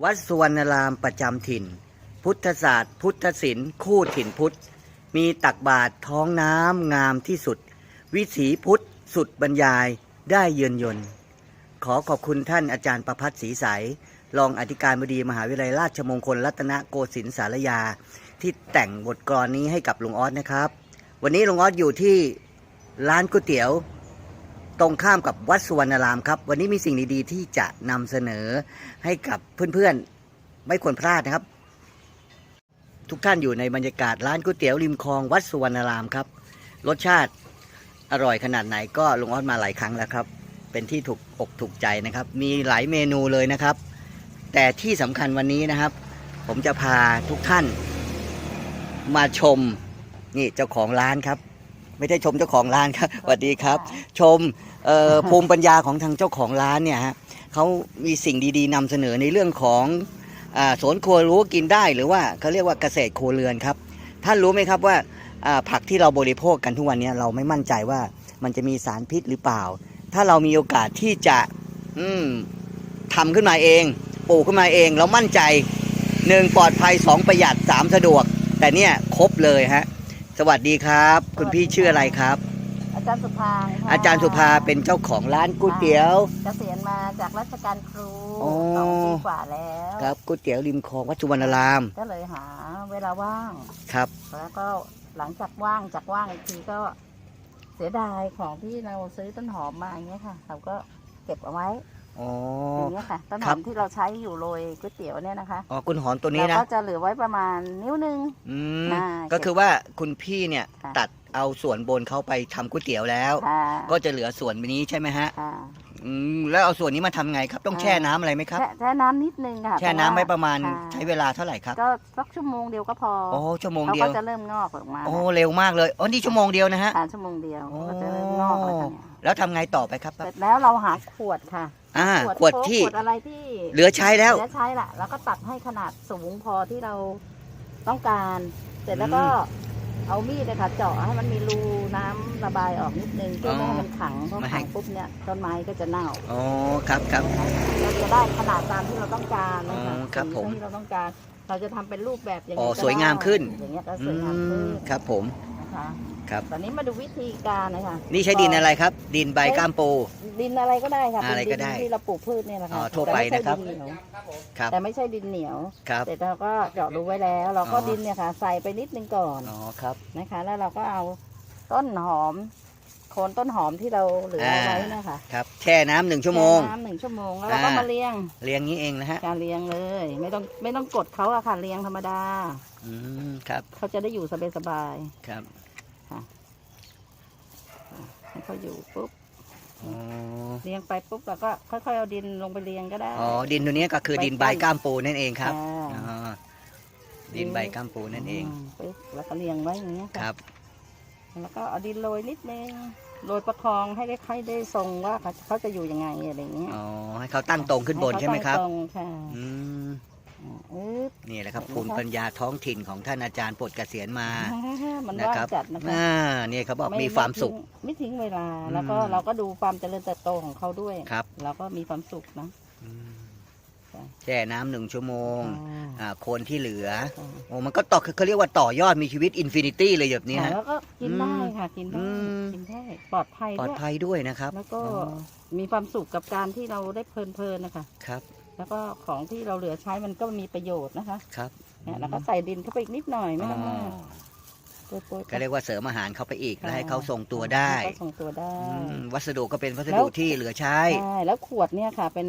วัดสุวรรณรามประจำถิ่น พุทธศาสตร์ พุทธศิลป์คู่ถิ่นพุทธ มีตักบาทท้องน้ำงามที่สุด วิถีพุทธสุดบรรยายได้เยือนยนขอขอบคุณท่านอาจารย์ประพัฒศรีใสรองอธิการบดีมหาวิทยาลัยราชมงคล รัตนโกสินทร์สารยา ที่แต่งบทกลอนนี้ให้กับลุงออสนะครับ วันนี้ลุงออสอยู่ที่ร้านก๋วยเตี๋ยว ตรงข้ามกับวัดสุวรรณรามครับ วันนี้มีสิ่งดีๆ ที่จะนำเสนอให้กับเพื่อนๆ ไม่ควรพลาดนะครับ ทุกท่านอยู่ในบรรยากาศร้านก๋วยเตี๋ยวริมคลองวัดสุวรรณรามครับ รสชาติอร่อยขนาดไหนก็ลุงออสมาหลายครั้งแล้วครับ เป็นที่ถูกอกถูกใจนะครับ มีหลายเมนูเลยนะครับ แต่ที่สำคัญวันนี้นะครับ ผมจะพาทุกท่านมาชมนี่เจ้าของร้านครับ ไม่ได้ชมเจ้าของร้านครับสวัสดีครับ ชม ภูมิปัญญาของทางเจ้าของร้านเนี่ยฮะเขามีสิ่งดีๆนำเสนอในเรื่องของอสวนครัวรู้กินได้ หรือว่าเขาเรียกว่าเกษตรครัวเรือนครับ ท่านรู้ไหมครับว่าผักที่เราบริโภคกันทุกวันนี้เราไม่มั่นใจว่ามันจะมีสารพิษหรือเปล่า ถ้าเรามีโอกาสที่จะอืมทำขึ้นมาเองปลูกขึ้นมาเอง เรามั่นใจหนึ่งปลอดภัยสองประหยัดสามสะดวก แต่เนี่ยครบเลยฮะ สวัสดีครับ คุณพี่ชื่ออะไรครับ อาจารย์สุภาค่ะอาจารย์สุภาเป็นเจ้าของร้านก๋วยเตี๋ยว เกษียณมาจากราชการครูโอ้สองปีกว่าแล้วครับก๋วยเตี๋ยวริมคลองวัดสุวรรณรามก็เลยหาเวลาว่าง ครับ แล้วก็หลังจากว่างจากว่างอีกทีก็เสียดายของที่เราซื้อต้นหอมมาอย่างเงี้ยค่ะ เราก็เก็บเอาไว้อ๋อ อย่างเงี้ยค่ะ ต้นหครัอบ มที่เราใช้อยู่โรยก๋วยเตี๋ยวเนี่ยนะคะอ๋อคุณหอมตัวนี้เรานะก็จะเหลือไว้ประมาณนิ้วหนึง อืม อ่าก็คือว่าคุณพี่เนี่ยค่ะ ตัด เอาส่วนบนเขาไปทำก๋วยเตี๋ยวแล้ว ค่ะก็จะเหลือส่วนนี้ใช่ไหมฮะค่ะอืมแล้วเอาส่วนนี้มาทำไงครับ ต้องอ่าแช่น้ำอะไรไหมครับ แช่แช่น้ำนิดนึงค่ะแช่น้ำไว้ประมาณค่ใช้เวลาเท่าไหร่ครับก็สักชั่วโมงเดียวก็พอโอ้ชั่วโมงเขาเดียก็วจะเริ่มงอกออกมาโอ้เร็วมากเลยอ๋อนี่ชั่วโมงเดียวนะฮะ ทานชั่วโมงเดียวโอ้ ก็จะเริ่มงอกแล้วค่ะเนี่ยแล้วทำไงต่อไปครับเสร็จแล้วเราหาขวดค่ะอ่าขวดโค้กที่ขวดอะไรที่เหลือใช้แล้วเหลือใช้ละแล้วก็ตัดให้ขนาดสูงพอที่เราต้องการ เสร็จแล้วก็อืม เอามีดนะคะเจาะให้มันมีรูน้ำระบายออกนิดนึงเพื่ออ๋อไม่ให้มันขังเพราะไม่ให้ ขังปุ๊บเนี่ยต้นไม้ก็จะเน่าอ๋อครับครับ เราจะได้ขนาดตามที่เราต้องการนะอ๋คะอครับสีผมที่เราต้องการ เราจะทำเป็นรูปแบบอย่างอ๋อนี้ก็สวยงามได้ขึ้นอย่างเงี้ยก็สอืวยงามขึ้นมครับผมนะคะ ครับ ตอนนี้มาดูวิธีการนะคะนี่ใช้ดินอะไรครับ ดินใบก้ามปู ดินอะไรก็ได้ค่ะอะไรก็ได้เป็นนที่เราปลูกพืชเนี่ยแหละอ๋ค่ะอทั่วไปนะครับ แต่ไม่ใช่ดินเหนียวครับแต่ไม่ใช่ดินเหนียวครับเสร็จแล้วก็เจาะรูไว้แล้ว เราก็อ๋อดินเนี่ยค่ะ ใส่ไปนิดนึงก่อนอ๋อครับ นะคะ แล้วเราก็เอาต้นหอมโคนต้นหอมที่เราเหลือเอาไว้นะคะครับแช่น้ำหนึ่งชั่วโมง แช่น้ำหนึ่งชั่วโมงแล้วเราก็อ่าม มาเลี้ยงเรียงนี้เองนะฮะการเลี้ยงเลย ไม่ต้องไม่ต้องกดเขาอะค่ะเลี้ยงธรรมดา อืมครับเขาจะได้อยู่สบายครับ ๆให้เขาอยู่ปุ๊บอ๋อเลี้ยงไปปุ๊บเราก็ค่อยๆเอาดินลงไปเลี้ยงก็ได้ อ๋อดินตัวนี้ก็คือดินใบก้ามปูนั่นเองครับอ่า อ๋อดินใบก้ามปูนั่นเองมปุ๊บแล้วก็เลี้ยงไว้อย่างเงี้ยคค่ะ รับแล้วก็เอาดินโรยนิดนึงโรยประคองให้ได้ค่อยได้ทรงว่าเขาเขาจะอยู่ยังไงอะไรอย่างเงี้ยอ๋อให้เขาตั้งตรงขึ้นบนเขาใช่ไหมครับตั้งตรงค่ะอืม อ่าอึ๊บนี่แหละครับเห็นไหมภูมิครับปัญญาท้องถิ่นของท่านอาจารย์ปลดเกษียณมามันนะว่างครับจัดนะคะอ่าเนี่ยเขาบอกไมีความสุข ไม่ทิ้งไม่ทิ้งเวลา แล้วก็อืมเราก็ดูความเจริญเติบโตของเขาด้วยครับ เราก็มีความสุขนะอืมใช่แช่น้ำหนึ่งชั่วโมงอ่าอ่าโคนที่เหลือใช่โอ้มันก็ต่อเขาเรียกว่าต่อยอดมีชีวิตอินฟินิตี้เลยแบบนี้ค่ะฮะ แล้วก็กินได้อืมค่ะ กินได้อืมกินได้ปลอดภัยปลอดด้วยภัยด้วยนะครับแล้วก็อ๋อมีความสุขกับการที่เราได้เพลินๆนะคะ ครับ แล้วก็ของที่เราเหลือใช้มันก็มีประโยชน์นะคะครับเนี่ยแล้วก็ใส่ดินเข้าไปอีกนิดหน่อยไม่อ๋อต้องมากปุ๊บๆก็เรียกว่าเสริมอาหารเข้าไปอีกค่ะและให้เขาทรงตัวได้ให้เขาทรงตัวได้ อืมวัสดุก็เป็นวัสแล้ดุวที่เหลือใช้ ใช่แล้วขวดเนี่ยค่ะเป็น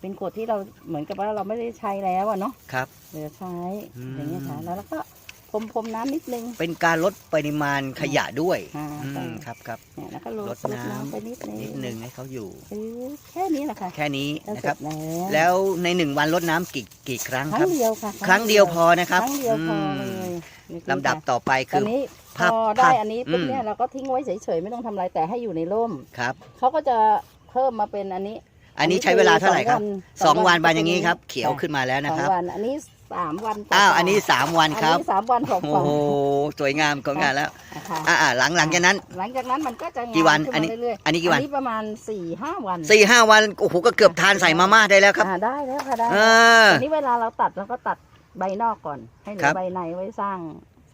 เป็นขวดที่เราเหมือนกับว่าเราไม่ได้ใช้แล้วอะเนาะครับ เหลือใช้อืม อย่างเงี้ยค่ะแล้วเราก็ พรมพรมน้ำนิดนึง เป็นการลดปริมาณขยะด้วยอ่าอืใช่มครับครับเนี่ยแล้วก็ลดลดน้ำไปนิดนึงนิดนึงให้เขาอยู่ เออแค่นี้แหละค่ะแค่นี้ก็นะเสคร็รับ จแล้วแล้วในหนึ่งวันลดน้ำกี่กี่ครั้งครั้ครังบเดียวค่ะครั้งเดียวพอนะครับครั้งเดียวพอมเลยนี่คือลำดับต่อไปตคือนอ นี้พภาพอได้ภาพอันนี้ปุ๊บอืม เนี่ยเราก็ทิ้งไว้เฉยๆไม่ต้องทำอะไรแต่ให้อยู่ในร่มครับ เขาก็จะเพิ่มมาเป็นอันนี้อันนี้ใช้เวลาเท่าไหร่ครับสสอองงวัวันนสองวันบานอย่างนี้ครับจะเป็นเขียวขึ้นมาแล้วสนะองครับ วันอันนี้ สามวันกว่อ้าวอันนี้สามวันครับ อันนี้สามวันของโอ้กว่าโหสวยงามของงานแล้วนะคะอ่าอ่าหลังหลังจากนั้น หลังจากนั้นมันก็จะงามกี่วันขึ้อันนี้มาเรื่อยๆอันนี้กี่วันอันนี้ประมาณสี่ห้าวันสี่ห้าวันโอ้โหก็เกือบทานใส่มาม่าได้แล้วครับ อ่าได้แล้วค่ะได้เอแล้วออันนี้เวลาเราตัดเราก็ตัดใบนอกก่อน ให้เหลืครัอบ ใบในไว้สร้าง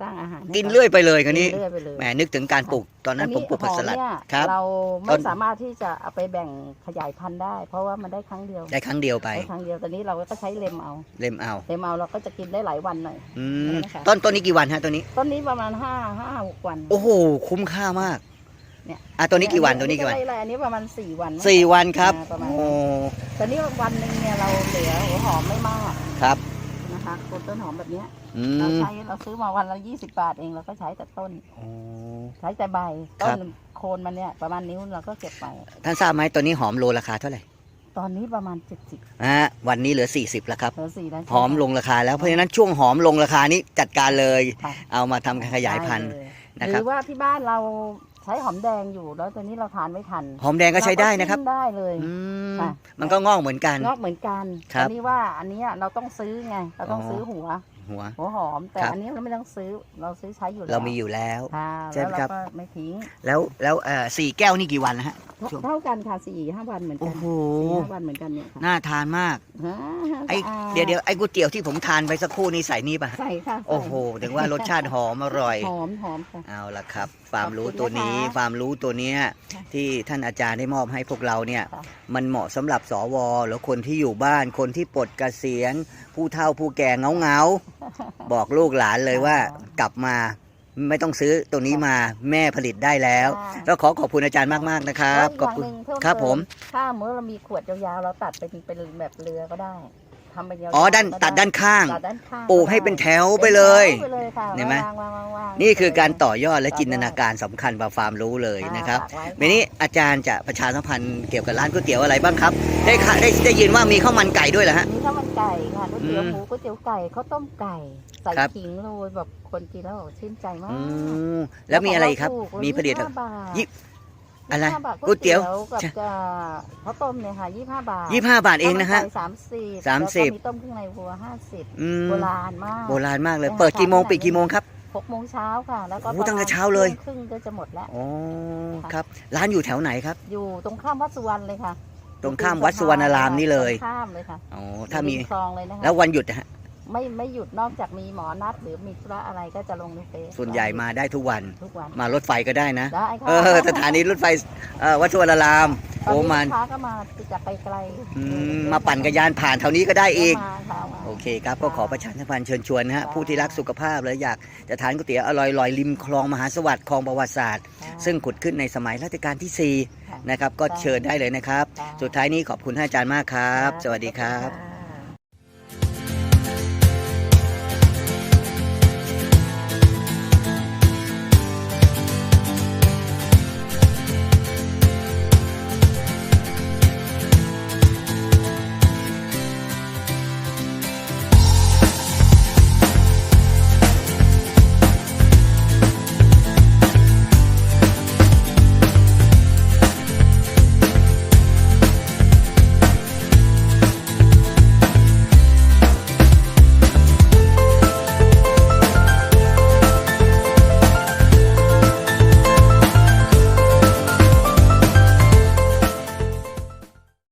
สร้างอาหารให้กินขาเรื่อยไปเลยคันนี้กิเรื่อยไปเลยแหมนึกถึงการปลูกตอนนั้นผมปลูกผักสลัดอันนี้หอมครับเนี่ยเราต้ไม่น สามารถที่จะเอาไปแบ่งขยายพันธุ์ได้ เพราะว่ามันได้ครั้งเดียวได้ครั้งเดียวไปได้ครั้งเดียวตอนนี้เราก็ใช้เลมเอาเล่มเอาเลมเอาเราก็จะกินได้หลายวันหน่อย อืมนะคะต้นต้นนี้กี่วันฮะตัวนี้ ต้นนี้ประมาณห้าห้าหกวัน โอ้โหคุ้มค่ามากเนี่ย อะตัวนี้กี่วันตัวนี้กี่วันไล่ๆอันนี้ประมาณสี่วันมั้ง สี่วันครับอ่าประมาณ โอ้ตอนนี้วันหนึ่งเนี่ยเราเหลือหัวหอมไม่มาก ครับ นะคะคนต้นหอมแบบเนี้ยอืเราม ใช้เราซื้อมาวันละยี่สิบาทเองเราก็ใช้แต่ต้นโอ้ใช้แต่ใบครัต้บนโคนมันเนี่ยประมาณนิ้วเราก็เก็บไป ท่านทราบไหมตัวนี้หอมโลราคาเท่าไหร่ตอนนี้ประมาณเจ็ดสิบอะวันนี้เหลือ 40แล้วครับ เหลือสี่แล้วหอมลงราคาแล้วเพราะฉะนั้นช่วงหอมลงราคานี้จัดการเลย ค่ะเอามาทำการขยายพันธุ์ได้เลยนะหครัรืบอว่าที่บ้านเรา ใช้หอมแดงอยู่แล้วตอนนี้เราทานไม่ทันหอมแดงก็ใช้ได้นะครับเาก็ทิ้งได้เลยอืมค่ะ มันก็งอกเหมือนกัน งอกเหมือนกันครับ อันี้ว่าอันเนี้ยเราต้องซื้อไง เราต้องอ๋อซื้อหัว หัว หัวหอม แต่ครับ อันนี้เราไม่ต้องซื้อเราซื้อใช้อยู่แล้วเรามีอยู่แล้ว ค่ะใช่แล้วไหมครัเราบ ก็ไม่ทิ้งแล้วแล้วเอ่อสี่แก้วนี่กี่วันนะฮะ ช่วง เท่ากันค่ะสี่ห้าวันเหมือนโอ้กันโหสี่ห้าวันเหมือนกันเนี่ยค่ะน่าทานมากอ่าไอ้สะอาเดี๋ยวเดี๋ยวไอ้ก๋วยเตี๋ยวที่ผมทานไปสักครู่นี้ใส่นี่ป่ะใส่ค่ะใส่โอ้โหถึงว่ารสชาติหอมอร่อย หอมหอมค่ะ เอาละครับ ความรู้ตัวนี้ขอบคุณนะคะความรู้ตัวเนี้ยค่ะที่ท่านอาจารย์ได้มอบให้พวกเราเนี่ย ค่ะมันเหมาะสำหรับสวหรือคนที่อยู่บ้านคนที่ปลดเกษียณ ผู้เฒ่าผู้แก่เงาเงาๆบอกลูกหลานเลยว่ากลับมาไม่ต้องซื้อตัวนี้มาแม่ผลิตได้แล้วค่ะ แล้วขอขอบคุณอาจารย์มากๆนะครับแล้วขอบคุณย่างหนึ่งเพิ่ครับเติผมถ้าเมื่อเรามีขวดยาวๆ เราตัดเป็นเป็นแบบเรือก็ได้ ทำเป็นยาวๆอ๋อด้านก็ไตัดด้านข้าง ตัดด้านข้างปลูกให้เป็นแถวไปเลยป็นแถวไปเลยค่ะเห็นไหม วางวางวางวางนี่คือการต่อยอดและต่อยอดจินตนาการสำคัญกว่าความรู้เลยนะครับฝากไว้วันนี้อาจารย์จะประชาสัมพันธ์เกี่ยวกับร้านก๋วยเตี๋ยวอะไรบ้างครับ ได้ค่ะได้ได้ยินว่ามีข้าวมันไก่ด้วยเหรอฮะ มีข้าวมันไก่ค่ะก๋วยเตี๋ยวอืมหมูก๋วยเตี๋ยวไก่ข้าวต้มไก่ใส่ครับ ขิงโรยแบบคนกินแล้วบอกชื่นใจมากอืมแล้วมีอะไรอีกครับของเาถูกมีผลิต ยี่สิบห้าบาทยี่ อะไรยี่สิบห้าบาทก๋วยเตี๋ยวกับจะข้าวต้มเนี่ยค่ะยี่สิบห้าบาทยี่ห้าบาทเองนะฮะสามสิบสามสิบ แล้วก็มีต้มเครื่องในวัวห้าสิบอืมโบราณมาก โบราณมากเลยไปหาเปิดกี่โมงทานที่ไหนปิดกี่โมงครับ หกโมงเช้าค่ะ แล้วก็โอ้ตั้งแต่ประมณเช้าเลย ที่งครึ่งก็จะหมดแล้ว อ๋อครับ ร้านอยู่แถวไหนครับ อยู่ตรงข้ามวัดสุวรรณเลยค่ะตรงข้ามวัดสุวรรณารามนี่เลย ตรงข้ามเลยค่ะอ๋อถ้ามี ริคลองเลยนะคะแล้ววันหยุดนะฮะ ไม่ไม่หยุดนอกจากมีหมอนัดหรือมีธุระอะไรก็จะลงในเฟซส่วนใหญ่มาได้ทุกวัน ทุกวัน มารถไฟก็ได้นะ ได้ค่ะเออสถานีรถไฟเอ่อวัดสุวรรณารามตอนโอ้นี้มันลูกค้าก็มาจากไกลๆอืมมาปั่นกระยานผ่านแถวนี้ก็ได้อีก มาค่ะมา โอเคครับ ก็ขอประชาสัมพันธ์เชิญชวนนะฮะ ค่ะ ผู้ที่รักสุขภาพและอยากจะทานก๋วยเตี๋ยวอร่อยๆริมคลองมหาสวัสดิ์คลองประวัติศาสตร์ ค่ะ ซึ่งขุดขึ้นในสมัยรัชกาลที่ค่ะ4นะครับ ก็เชิญได้เลยนะครับ ค่ะ สุดท้ายนี้ขอบคุณท่านอาจารย์มากครับค่ะสวัสดีครับขอณค่ะ